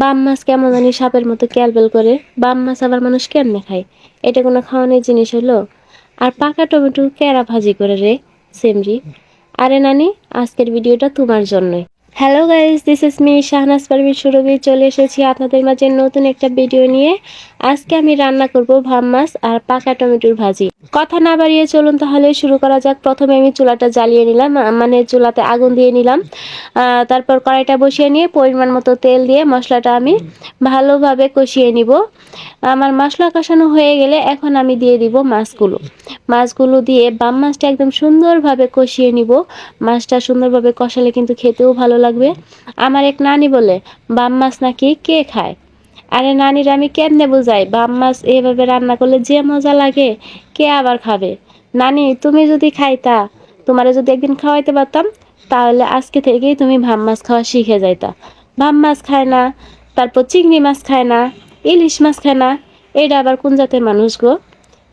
বাম মাছ কেমন জানি সাপের মতো ক্যালবেল করে। বাম মাছ আবার মানুষ কেমনে খায়? এটা কোনো খাওয়ানোর জিনিস হলো? আর পাকা টমেটো ক্যারা ভাজি করে রে, সেমরি। আরে নানি, আজকের ভিডিওটা তোমার জন্যই। Hello guys this is me Shahnaz Parvin Surabhi চলে এসেছি আপনাদের মাঝে নতুন একটা ভিডিও নিয়ে। আজকে আমি রান্না করব ভাম মাছ আর পাকা টমেটোর ভাজি। কথা না বাড়িয়ে চলুন তাহলে শুরু করা যাক। প্রথমে আমি চুলাটা জ্বালিয়ে নিলাম মানে চুলাতে আগুন দিয়ে নিলাম। তারপর কড়াইটা বসিয়ে নিয়ে পরিমাণ মতো তেল দিয়ে মশলাটা আমি ভালোভাবে কষিয়ে নিব। আমার মশলা কষানো হয়ে গেলে এখন আমি দিয়ে দিব মাছগুলো। মাছগুলো দিয়ে বাম মাছটা একদম সুন্দরভাবে কষিয়ে নিব। মাছটা সুন্দরভাবে কষালে কিন্তু খেতেও ভালো লাগবে। আমার এক নানি বলে, বাম মাছ নাকি কে খায়? আরে নানির, আমি কেমনে বুঝাই? বাম মাছ এভাবে রান্না করলে যে মজা লাগে, কে আবার খাবে? নানি, তুমি যদি খাইতা, তোমারে যদি একদিন খাওয়াইতে পারতাম, তাহলে আজকে থেকেই তুমি ভাম মাছ খাওয়া শিখে যাইতা। ভাম মাছ খায় না, তারপর চিংড়ি মাছ খায় না, ইলিশ মাছ খায় না এটা আবার কোন জাতের মানুষ গো?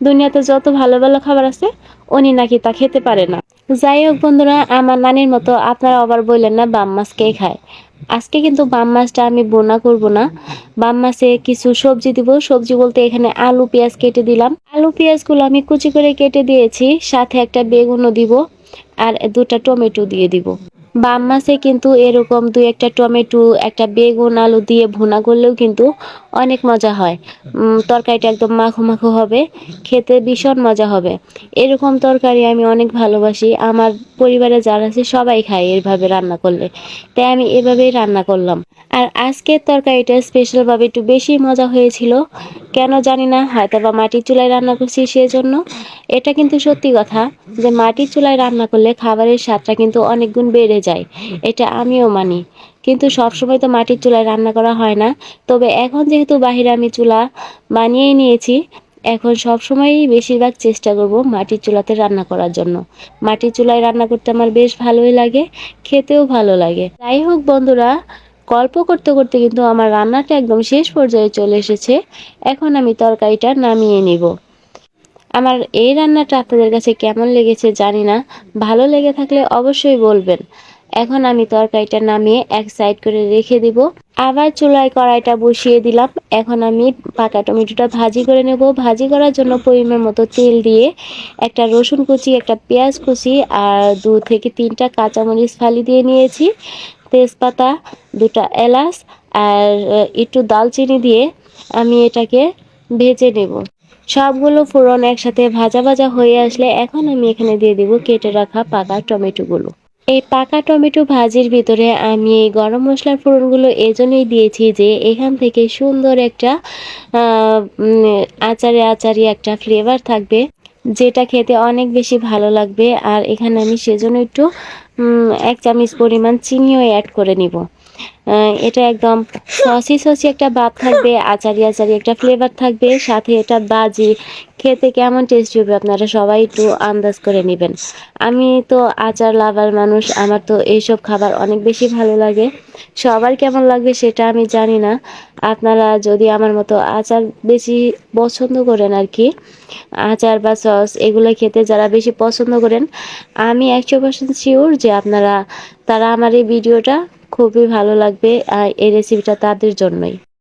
দুনিয়াতে যত ভালো ভালো খাবার আছে, উনি নাকি তা খেতে পারে না। যাই হোক বন্ধুরা, আমার নানির মতো আপনারা আবার বললেন না, বাম মাছ কে খায়? আজকে কিন্তু বাম মাছটা আমি বোনা করব না। বাম মাছে কিছু সবজি দিব। সবজি বলতে এখানে আলু, পেঁয়াজ কেটে দিলাম। আলু, পেঁয়াজগুলো আমি কুচি করে কেটে দিয়েছি। সাথে একটা বেগুনও দিব আর দুটা টমেটো দিয়ে দিব। বাম মাছে কিন্তু এরকম দুই একটা টমেটো, একটা বেগুন, আলু দিয়ে ভুনা করলেও কিন্তু অনেক মজা হয়। তরকারিটা একদম মাখো মাখো হবে, খেতে ভীষণ মজা হবে। এরকম তরকারি আমি অনেক ভালোবাসি। আমার পরিবারে যারা আছে সবাই খায় এভাবে রান্না করলে। তাই আমি এভাবেই রান্না করলাম। আর আজকের তরকারিটা স্পেশালভাবে একটু বেশি মজা হয়েছিল। কেন জানি না, হয়তো বা মাটির চুলায় রান্না করছি সেজন্য। এটা কিন্তু সত্যি কথা যে মাটির চুলায় রান্না করলে খাবারের স্বাদটা কিন্তু অনেক গুণ বেড়ে যায়। এটা আমিও মানি। কিন্তু সবসময় তো মাটির চুলায় রান্না করা হয় না। তবে এখন যেহেতু বাহিরে আমি চুলা বানিয়েই নিয়েছি, এখন সবসময়ই বেশিরভাগ চেষ্টা করব মাটির চুলাতে রান্না করার জন্য। মাটির চুলায় রান্না করতে আমার বেশ ভালোই লাগে, খেতেও ভালো লাগে। যাই হোক বন্ধুরা, গল্প করতে করতে কিন্তু আমার রান্নাটা একদম শেষ পর্যায়ে চলে এসেছে। এখন আমি তরকারিটা নামিয়ে নিব। আমার এই রান্নাটা আপনাদের কাছে কেমন লেগেছে জানি না, ভালো লেগে থাকলে অবশ্যই বলবেন। এখন আমি তরকারিটা নামিয়ে এক সাইড করে রেখে দিব। আবার চুলায় কড়াইটা বসিয়ে দিলাম। এখন আমি পাকা টমেটোটা ভাজি করে নেব। ভাজি করার জন্য পরিমাণ মতো তেল দিয়ে একটা রসুন কুচি, একটা পেঁয়াজ কুচি আর দু থেকে তিনটা কাঁচামরিচ ফালি দিয়ে নিয়েছি। তেজপাতা, দুটা এলাচ আর একটু দালচিনি দিয়ে আমি এটাকে ভেজে নেব। সবগুলো ফোড়ন একসাথে ভাজা ভাজা হয়ে আসলে এখন আমি এখানে দিয়ে দিব কেটে রাখা পাকা টমেটোগুলো। এই পাকা টমেটো ভাজির ভিতরে আমি এই গরম মশলার ফোড়নগুলো এজন্যই দিয়েছি যে এখান থেকে সুন্দর একটা আচারে আচারি একটা ফ্লেভার থাকবে, যেটা খেতে অনেক বেশি ভালো লাগবে। আর এখানে আমি সেজন্য একটু এক চামচ পরিমাণ চিনিও অ্যাড করে নিব। এটা একদম সসি সসি একটা ভাব থাকবে, আচারি আচারি একটা ফ্লেভার থাকবে। সাথে এটা বাজি, খেতে কেমন টেস্টি হবে আপনারা সবাই একটু আন্দাজ করে নেবেন। আমি তো আচার লাভার মানুষ, আমার তো এইসব খাবার অনেক বেশি ভালো লাগে। সবার কেমন লাগবে সেটা আমি জানি না। আপনারা যদি আমার মতো আচার বেশি পছন্দ করেন আর কি, আচার বা সস এগুলো খেতে যারা বেশি পছন্দ করেন, আমি একশো পার্সেন্ট শিওর যে আপনারা, তারা আমার এই ভিডিওটা খুবই ভালো লাগবে আর এই রেসিপিটা তাদের জন্যই।